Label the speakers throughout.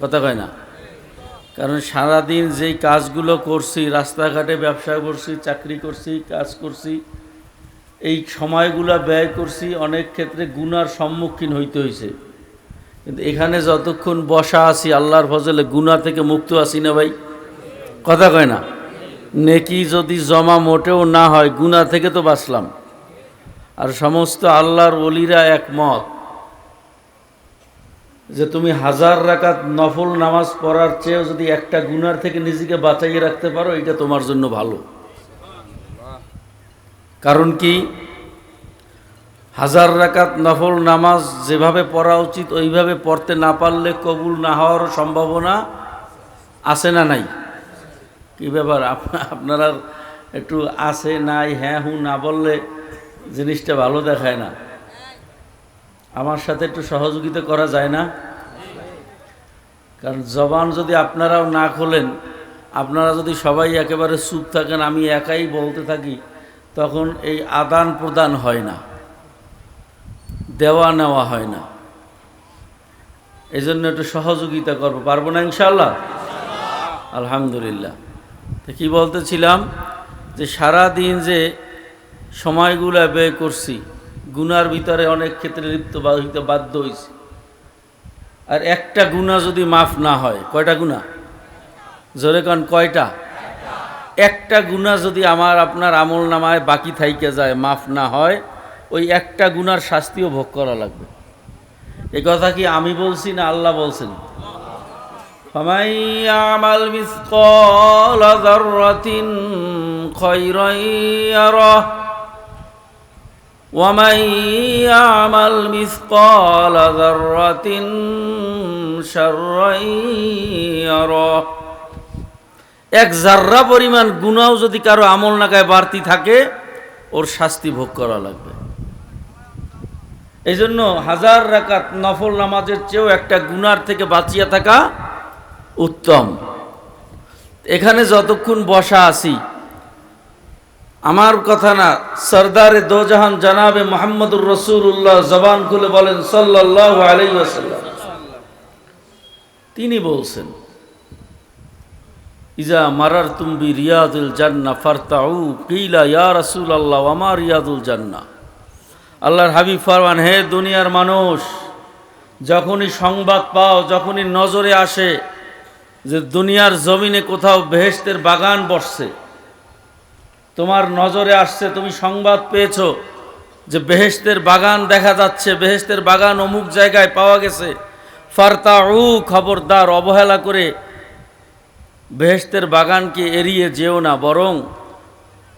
Speaker 1: কথা কয় না। কারণ সারাদিন যেই কাজগুলো করছি, রাস্তাঘাটে ব্যবসা করছি, চাকরি করছি, কাজ করছি, এই সময়গুলো ব্যয় করছি, অনেক ক্ষেত্রে গুনার সম্মুখীন হইতে হয়েছে কিন্তু এখানে যতক্ষণ বসা আছি, আল্লাহর ফজলে গুনা থেকে মুক্ত আছি না ভাই? কথা কয় না। নেকি যদি জমা মোটেও না হয় গুনা থেকে তো বাঁচলাম। আর সমস্ত আল্লাহর অলিরা একমত। যে তুমি হাজার রাকাত নফল নামাজ পড়ার চেয়েও যদি একটা গুনার থেকে নিজেকে বাঁচাইয়ে রাখতে পারো, এটা তোমার জন্য ভালো। কারণ কি? হাজার রাকাত নফল নামাজ যেভাবে পড়া উচিত, ওইভাবে পড়তে না পারলে কবুল না হওয়ার সম্ভাবনা আছে না নাই? কি ব্যাপার? আপনা- আপনারা একটু আছে, নাই হ্যাঁ হু, না বললে জিনিসটা ভালো দেখায় না। আমার সাথে একটু সহযোগিতা করা যায় না? কারণ জবান যদি আপনারাও না খোলেন, আপনারা যদি সবাই একেবারে চুপ থাকেন, আমি একাই বলতে থাকি, তখন এই আদান প্রদান হয় না, দেওয়া নেওয়া হয় না। এই জন্য একটু সহযোগিতা করব। পারব না ইনশাল্লাহ আলহামদুলিল্লাহ। তো কী বলতেছিলাম? যে সারা দিন যে সময়গুলো ব্যয় করছি, গুনার ভিতরে অনেক ক্ষেত্রে লিপ্ত বা হইতে বাধ্য হয়েছি আর একটা গুণা যদি মাফ না হয় কয়টা গুণা জোরে কান কয়টা একটা গুণা যদি আমার আপনার আমল নামায় বাকি থাইকে যায় মাফ না হয় ওই একটা গুনার শাস্তিও ভোগ করা লাগবে এ কথা কি আমি বলছি না আল্লাহ বলছেন فمن يعمل مثقال ذرة خيرا يره ومن يعمل مثقال ذرة شرا يره এক জাররা পরিমাণ গুণাও যদি কারো আমল নাগায় বাড়তি থাকে ওর শাস্তি ভোগ করা লাগবে এই জন্য হাজার রাকাত নফল নামাজের চেয়েও একটা গুনার থেকে বাঁচিয়ে থাকা উত্তম এখানে যতক্ষণ বসা আছি আমার কথা না, সর্দারে দোজাহান জানাবে মোহাম্মদুর রসুল্লাহ জবান খুলে বলেন সাল্লাহ আলাইসাল্লাম তিনি বলছেন, ইজা মারার তুম্বি রিয়াদুল জান্না ফারতাউ, কিলা ইয়া রাসুল আল্লাহ আমার রিয়াদুল জান্না আল্লাহর হাবিব ফরমান, হে দুনিয়ার মানুষ, যখনই সংবাদ পাও, যখনই নজরে আসে যে দুনিয়ার জমিনে কোথাও বেহেস্তের বাগান বসছে তোমার নজরে আসছে, তুমি সংবাদ পেয়েছ যে বেহেস্তের বাগান দেখা যাচ্ছে বেহেস্তের বাগান অমুক জায়গায় পাওয়া গেছে। ফারতাউ, খবরদার, অবহেলা করে বেহেস্তের বাগানকে এড়িয়ে যেও না, বরং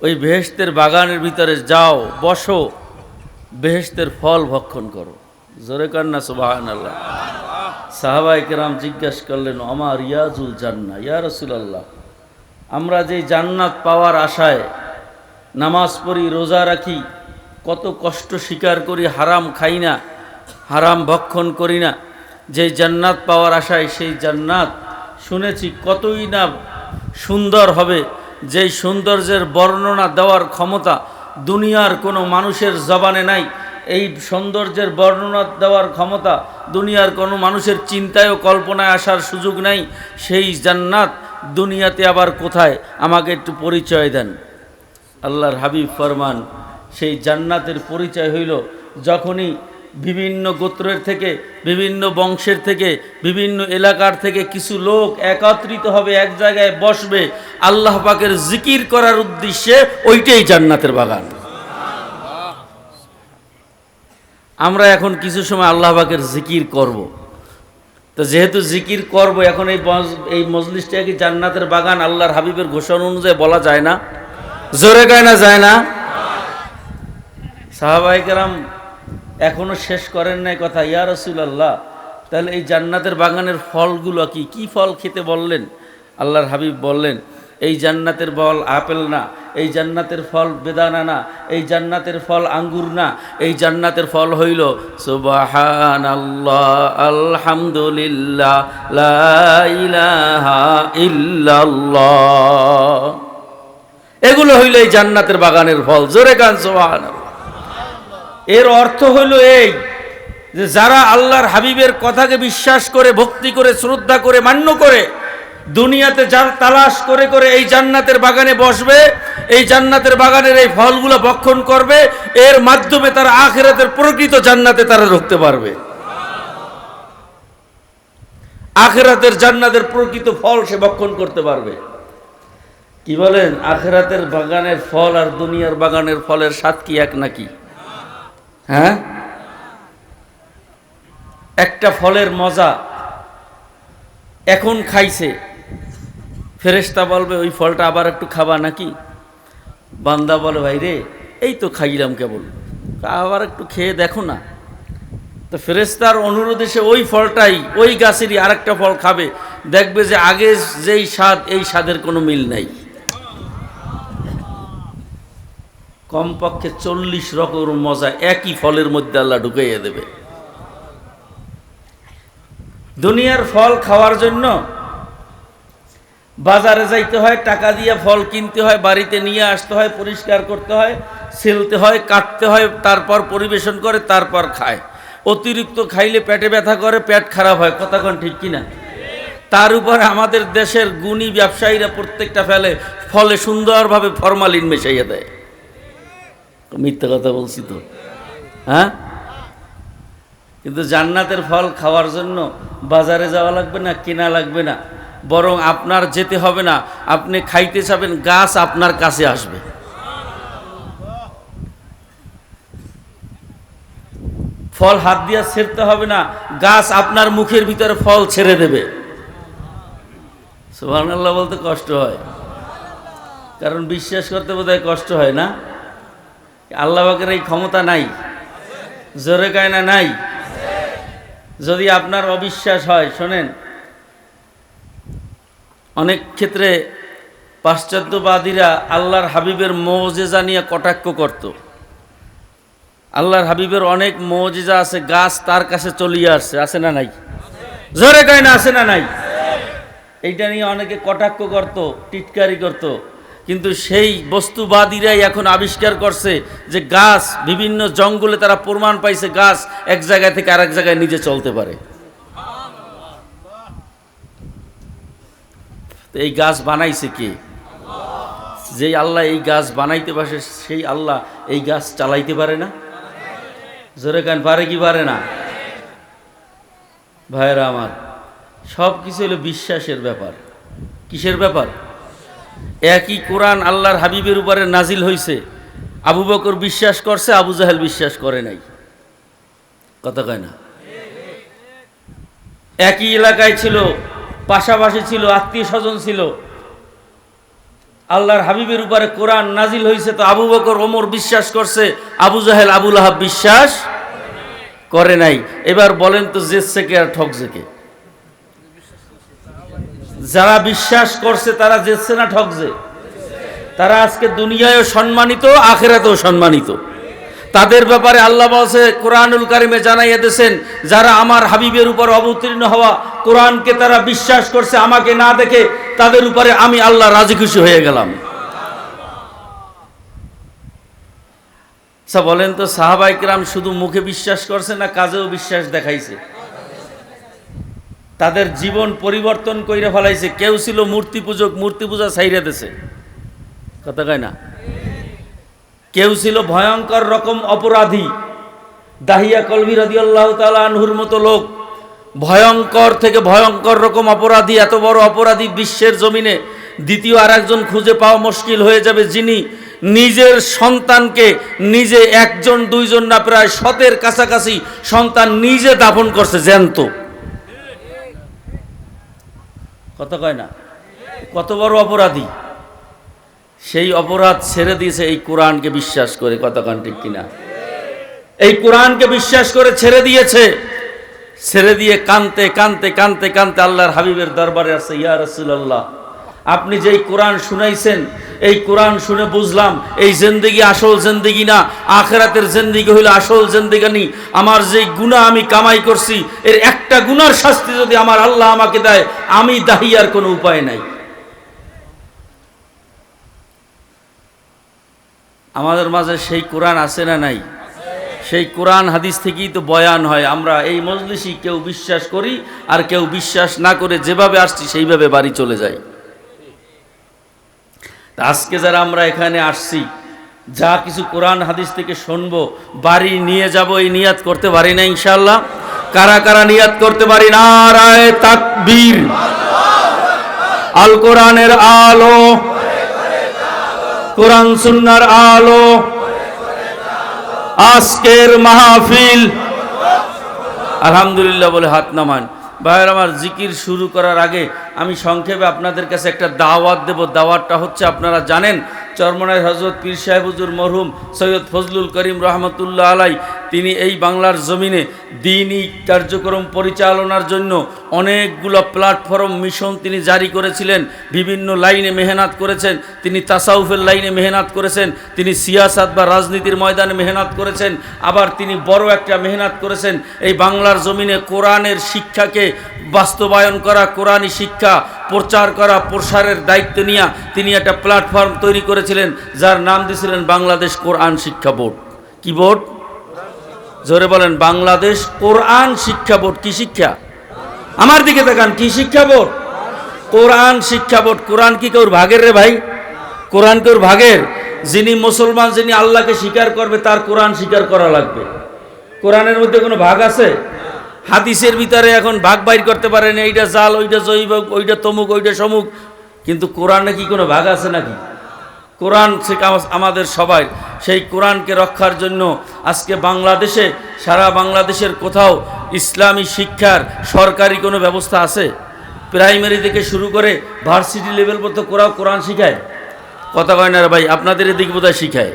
Speaker 1: ওই বেহেস্তের বাগানের ভিতরে যাও, বসো বেহেস্তের ফল ভক্ষণ করো। জোরে কান্না সুবাহান আল্লাহ সাহাবাই কেরাম জিজ্ঞেস করলেন আমার ইয়াজুল জান্না ইয়া রসুলাল্লাহ, আমরা যে জান্নাত পাওয়ার আশায় নামাজ পড়ি, রোজা রাখি, কত কষ্ট স্বীকার করি, হারাম খাই না, হারাম ভক্ষণ করি না। যে জান্নাত পাওয়ার আশায় সেই জান্নাত শুনেছি কতই না সুন্দর হবে। যেই সৌন্দর্যের বর্ণনা দেওয়ার ক্ষমতা দুনিয়ার কোনো মানুষের জবানে নাই, এই সৌন্দর্যের বর্ণনা দেওয়ার ক্ষমতা দুনিয়ার কোনো মানুষের চিন্তায় ও কল্পনায় আসার সুযোগ নাই। সেই জান্নাত দুনিয়াতে আবার কোথায়? আমাকে একটু পরিচয় দেন। আল্লাহর হাবিব ফরমান, সেই জান্নাতের পরিচয় হইল যখনই বিভিন্ন গোত্রের থেকে, বিভিন্ন বংশের থেকে, বিভিন্ন এলাকার থেকে কিছু লোক একত্রিত হবে, এক জায়গায় বসবে, আল্লাহ পাকের জিকির করার উদ্দেশ্যে ওইটাই জান্নাতের বাগান আমরা এখন কিছু সময় আল্লাহ পাকের জিকির করব। তো যেহেতু জিকির করব, এখন এই এই মজলিসটা কি জান্নাতের বাগান আল্লাহর হাবিবের ঘোষণা অনুযায়ী বলা যায় না জোরে গায় না, যায় না? সাহাবাহিকেরাম এখনও শেষ করেন নাই কথা, ইয়া রসুলাল্লাহ, তাহলে এই জান্নাতের বাগানের ফলগুলো কি? কি ফল খেতে বললেন? আল্লাহর হাবিব বললেন, এই জান্নাতের ফল আপেল না, এই জান্নাতের ফল বেদানা না, এই জান্নাতের ফল আঙ্গুর না, এই জান্নাতের ফল হইল সুবাহান আল্লাহ আলহামদুলিল্লাহ ইল্লাল্লাহ। এগুলো হইল এই জান্নাতের বাগানের ফল। জোরে গান সোহান এর অর্থ হইল এই যে যারা আল্লাহর হাবিবের কথাকে বিশ্বাস করে, ভক্তি করে, শ্রদ্ধা করে, মান্য করে, দুনিয়াতে যার তালাশ করে করে এই জান্নাতের বাগানে বসবে, এই জান্নাতের বাগানের এই ফলগুলো ভক্ষণ করবে, এর মাধ্যমে তারা আখেরাতের প্রকৃত জান্নাতে তারা ঢুকতে পারবে। আখেরাতের জান্নাতের প্রকৃত ফল সে ভক্ষণ করতে পারবে। কি বলেন, আখেরাতের বাগানের ফল আর দুনিয়ার বাগানের ফলের স্বাদ কি এক নাকি? হ্যাঁ? একটা ফলের মজা এখন খাইছে, ফেরেশতা বলবে, ওই ফলটা আবার একটু খাবা নাকি? বান্দা বলে, ভাই রে, এই তো খাইলাম কেবল, আবার একটু খেয়ে দেখো না। তো ফেরেস্তার অনুরোধে সে ওই ফলটাই, ওই গাছেরই আরেকটা ফল খাবে, দেখবে যে আগে যেই স্বাদ, এই স্বাদের কোনো মিল নাই। কমপক্ষে চল্লিশ রকম মজা একই ফলের মধ্যে আল্লাহ ঢুকাইয়া দেবে। দুনিয়ার ফল খাওয়ার জন্য বাজারে যাইতে হয়, টাকা দিয়ে ফল কিনতে হয়, বাড়িতে নিয়ে আসতে হয়, পরিষ্কার করতে হয় ছেলতে হয়, কাটতে হয়, তারপর পরিবেশন করে, তারপর খায়। অতিরিক্ত খাইলে পেটে ব্যথা করে, পেট খারাপ হয় কথাক্ষণ ঠিক কিনা? তার উপরে আমাদের দেশের গুণী ব্যবসায়ীরা প্রত্যেকটা ফেলে, ফলে সুন্দরভাবে ফরমালিন মেশাইয়া দেয়। মিথ্যা কথা বলছি তো। হ্যাঁ? কিন্তু জান্নাতের ফল খাওয়ার জন্য বাজারে যাওয়া লাগবে না, কেনা লাগবে না। বরং আপনার যেতে হবে না, আপনি খাইতে চাবেন গাছ আপনার কাছে আসবে। ফল হাত দিয়া ছেড়তে হবে না, গাছ আপনার মুখের ভিতরে ফল ছেড়ে দেবে। সুবহানাল্লাহ বলতে কষ্ট হয়। কারণ বিশ্বাস করতে বোধহয় কষ্ট হয় না? আল্লাহ পাকের এই ক্ষমতা নাই, জোরে কায়না নাই। যদি আপনার অবিশ্বাস হয়, শোনেন, অনেক ক্ষেত্রে পাশ্চাত্যবাদীরা আল্লাহর হাবিবের মৌজেজা নিয়ে কটাক্ষ করত। আল্লাহর হাবিবের অনেক মৌজেজা আছে, গাছ তার কাছে চলিয়ে আসছে, আছে না নাই? জোরে কায়না, আছে না নাই? এইটা নিয়ে অনেকে কটাক্ষ করত, টিটকারি করত। কিন্তু সেই বস্তুবাদীরাই এখন আবিষ্কার করছে যে গাছ, বিভিন্ন জঙ্গলে তারা প্রমাণ পাইছে গাছ এক জায়গা থেকে আরেক জায়গায় নিজে চলতে পারে। এই গাছ বানাইছে কে? যেই আল্লাহ এই গাছ বানাইতে পারে সেই আল্লাহ এই গাছ চালাইতে পারে না? জোরে কান, পারে কি পারে না? ভাইরা আমার সব কিছু হলো বিশ্বাসের ব্যাপার। কিসের ব্যাপার? একই কোরআন আল্লাহর হাবিবের উপরে নাজিল হয়েছে আবু বকর বিশ্বাস করছে, আবু জাহেল বিশ্বাস করে নাই। কথা কয় না? একই এলাকায় ছিল, পাশাপাশি ছিল, আত্মীয় স্বজন ছিল। আল্লাহর হাবিবের উপরে কোরআন নাজিল হয়েছে তো আবু বকর, ওমর বিশ্বাস করছে, আবু জাহেল, আবুল আহাব বিশ্বাস করে নাই। এবার বলেন তো জেসছে কে আর ঠকছে কে যারা বিশ্বাস করছে, তারা জেসছে না, ঠকছে। তারা আজকে দুনিয়ায়ও সম্মানিত, আখেরাতেও সম্মানিত। তাদের ব্যাপারে আল্লাহ বলছে, কোরআনুল কারিমে জানাইয়া দিয়েছেন, যারা আমার হাবিবের উপর অবতীর্ণ হওয়া কোরআনকে তারা বিশ্বাস করছে, আমাকে না দেখে তাদের উপরে আমি আল্লাহ রাজি খুশি হয়ে গেলাম। আচ্ছা বলেন তো সাহাবাই কিরাম শুধু মুখে বিশ্বাস করছে না কাজেও বিশ্বাস দেখাইছে? তাদের জীবন পরিবর্তন কইরে ফেলাইছে। কেউ ছিল মূর্তি পূজক, মূর্তি পূজা ছাইরে দেছে। কথা কয় না? কেউ ছিল ভয়ঙ্কর রকম অপরাধী। দাহিয়া কলবি রদি আল্লাহ আনহুর মতো লোক। ভয়ঙ্কর থেকে ভয়ঙ্কর রকম অপরাধী, এত বড় অপরাধী বিশ্বের জমিনে। দ্বিতীয় আর একজন খুঁজে পাওয়া মুশকিল হয়ে যাবে যিনি নিজের সন্তানকে নিজে একজন, দুইজন না, প্রায় শতের কাছাকাছি সন্তান নিজে দাফন করছে জ্যান্ত। কত কয় না? কত বড় অপরাধী? সেই অপরাধ ছেড়ে দিয়েছে এই কোরআনকে বিশ্বাস করে কতক্ষণ ঠিক কিনা? এই কোরআনকে বিশ্বাস করে ছেড়ে দিয়েছে। ছেড়ে দিয়ে কানতে কানতে কানতে কানতে আল্লাহর হাবিবের দরবারে আছে ইয়া রসুল্লাহ আপনি যেই কোরআন শুনাইছেন, এই কোরআন শুনে বুঝলাম, এই জেন্দিগি আসল জেন্দিগি না, আখেরাতের জেন্দিগি হইল আসল জেন্দিগানি আমার যে গুণা আমি কামাই করছি, এর একটা গুনার শাস্তি যদি আমার আল্লাহ আমাকে দেয়, আমি দাহিয়ার কোনো উপায় নাই। আমাদের মাঝে সেই কোরআন আছে না নাই? সেই কোরআন হাদিস থেকেই তো বয়ান হয়, আমরা এই মজলিসই কেউ বিশ্বাস করি, আর কেউ বিশ্বাস না করে যেভাবে আসছি সেইভাবে বাড়ি চলে যাই। তা আজকে যারা আমরা এখানে আসছি, যা কিছু কোরআন হাদিস থেকে শুনব, বাড়ি নিয়ে যাব, এই নিয়াত করতে পারি না ইনশাল্লাহ কারা কারা নিয়াত করতে পারি? না রায় তাকবীর। আল কোরআনের আলো। কোরআন সুন্নার আলো। আজকের মাহফিল। আলহামদুলিল্লাহ বলে হাত নামান। ভাইয়ের আমার জিকির শুরু করার আগে আমি সংক্ষেপে আপনাদের কাছে একটা দাওয়াত দেব। দাওয়াতটা হচ্ছে আপনারা জানেন, চরমনায় হজরত পীর সাহেব হুজুর মরহুম সৈয়দ ফজলুল করিম রহমতুল্লাহ আলাই তিনি এই বাংলার জমিনে দিনই কার্যক্রম পরিচালনার জন্য অনেকগুলো প্ল্যাটফর্ম মিশন তিনি জারি করেছিলেন, বিভিন্ন লাইনে মেহনাত করেছেন, তিনি তাসাউফের লাইনে মেহনাত করেছেন, তিনি সিয়াসাত বা রাজনীতির ময়দানে মেহনাত করেছেন, আবার তিনি বড় একটা মেহনাত করেছেন, এই বাংলার জমিনে কোরআনের শিক্ষাকে বাস্তবায়ন করা, কোরআনী শিক্ষা প্রচার করা, প্রসারের দায়িত্ব নিয়ে তিনি একটা প্ল্যাটফর্ম তৈরি করেছিলেন, যার নাম দিয়েছিলেন বাংলাদেশ কোরআন শিক্ষা বোর্ড। কি বোর্ড? জোরে বলেন, বাংলাদেশ কোরআন শিক্ষা বোর্ড কি শিক্ষা? আমার দিকে দেখান কি শিক্ষা বোর্ড? কোরআন শিক্ষা বোর্ড, কোরআন কি কেউ ভাগের রে ভাই? কোরআন কেউ ভাগের? যিনি মুসলমান, যিনি আল্লাহকে স্বীকার করবে, তার কোরআন স্বীকার করা লাগবে। কোরআনের মধ্যে কোনো ভাগ আছে? হাদিসের ভিতরে এখন ভাগ বাইর করতে পারেন, এইটা জাল, ওইটা জৈব ওইটা তমুক, ওইটা সমুক। কিন্তু কোরআনে কি কোনো ভাগ আছে নাকি? কোরআন আমাদের সবাই সেই কোরআনকে রক্ষার জন্য আজকে বাংলাদেশে, সারা বাংলাদেশের কোথাও ইসলামী শিক্ষার সরকারি কোনো ব্যবস্থা আছে? প্রাইমারি থেকে শুরু করে ভার্সিটি লেভেল পর্যন্ত কোরাও কোরআন শিখায়। কথা কয় না ভাই, আপনাদের এদিক বোধহয় শিখায়।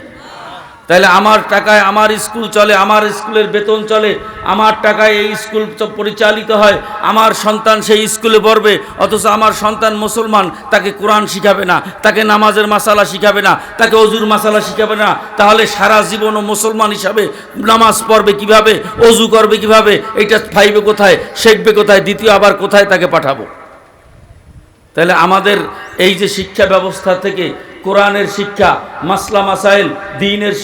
Speaker 1: তাহলে আমার টাকায় আমার স্কুল চলে, আমার স্কুলের বেতন চলে, আমার টাকায় এই স্কুল পরিচালিত হয়, আমার সন্তান সেই স্কুলে পড়বে, অথচ আমার সন্তান মুসলমান, তাকে কোরআন শিখাবে না, তাকে নামাজের মাসালা শিখাবে না, তাকে অজুর মাসালা শিখাবে না, তাহলে সারা জীবন ও মুসলমান হিসাবে নামাজ পড়বে কীভাবে, অজু করবে কীভাবে এটা ফাইবে কোথায়, শিখবে কোথায়, দ্বিতীয় আবার কোথায় তাকে পাঠাবো? তাহলে আমাদের এই যে শিক্ষা ব্যবস্থা থেকে কোরআনের শিক্ষা, মাসলা মাসাইল, দিনের